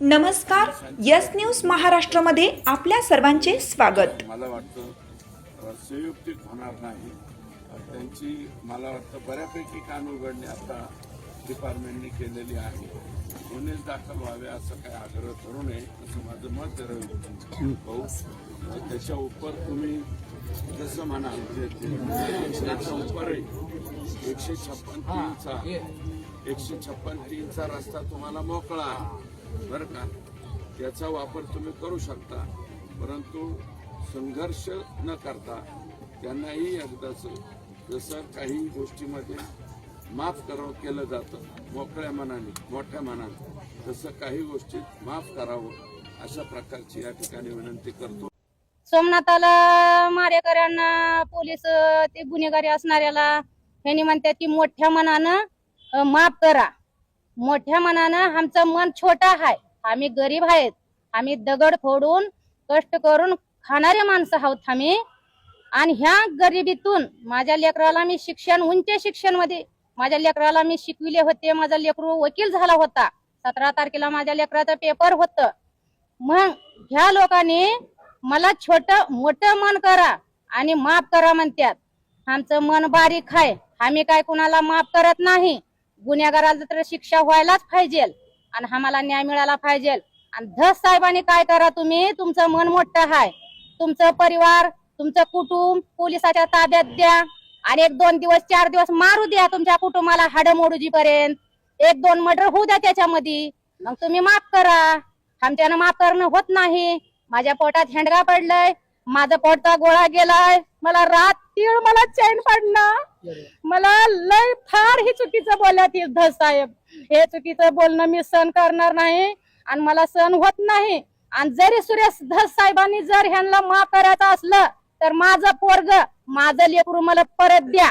नमस्कार yes news महाराष्ट्रामध्ये आपल्या सर्वांचे स्वागत. मला वाटतं संयुक्तिक होणार नाही. त्यांची मला वाटतं बऱ्यापैकी कान उघडणे आता डिपार्टमेंटने केलेली आहे. गुन्हेच दाखल व्हावे असं काही आग्रह करू नये असं माझं मत आहे. रवी भाऊ त्याच्या उपर तुम्ही जसं म्हणा त्याच्या उपर एकशे छप्पन तीनचा एकशे छप्पन तीनचा रस्ता तुम्हाला मोकळा आहे. बरं का? त्याचा वापर तुम्ही करू शकता परंतु संघर्ष न करता त्यांनाही एकदाच जसं काही गोष्टीमध्ये माफ करावं केलं जातं मोकळ्या मनाने मोठ्या मनाने तसं काही गोष्टीत माफ करावं अशा प्रकारची या ठिकाणी विनंती करतो. सोमनाथाला मारेकऱ्यांना पोलीस ते गुन्हेगारी असणाऱ्याला ह्यांनी म्हणतात की मोठ्या मनानं माफ करा. मोठ्या मनानं आमचं मन छोटा आहे. आम्ही गरीब आहेत. आम्ही दगड फोडून कष्ट करून खाणारे माणसं आहोत आम्ही. आणि ह्या गरिबीतून माझ्या लेकराला मी शिक्षण उंच शिक्षणमध्ये माझ्या लेकराला मी शिकविले होते. माझा लेकरू वकील झाला होता. सतरा तारखेला माझ्या लेकराचं पेपर होतं. मग ह्या लोकांनी मला छोट मोठं मन करा आणि माफ करा म्हणतात आमचं मन बारीक आहे. आम्ही काय कुणाला माफ करत नाही. गुन्हेगाराला तर शिक्षा व्हायलाच पाहिजे. आणि आम्हाला न्याय मिळाला पाहिजे. आणि धस साहेबांनी काय करा तुम्ही? तुमचं मन मोठं आहे तुमचं परिवार तुमचं कुटुंब पोलिसाच्या ताब्यात द्या. आणि एक दोन दिवस चार दिवस मारू द्या तुमच्या कुटुंबाला हाड पर्यंत एक दोन मर्डर होऊ द्या त्याच्यामध्ये. मग तुम्ही माफ करा. आमच्यानं माफ करणं होत नाही. माझ्या पोटात हेंडगा पडलाय. माझा पोटचा गोळा गेलाय. मला रात तीळ मला चैन पडणं. मला लय फार ही चुकीचं बोलत युद्ध धस साहेब. हे चुकीचं बोलणं मी सहन करणार नाही आणि मला सहन होत नाही. आणि जरी सुरेश धस साहेबांनी जर ह्यांना माफ करायचं असलं तर माझं पोरग माझं लेकरू मला परत द्या.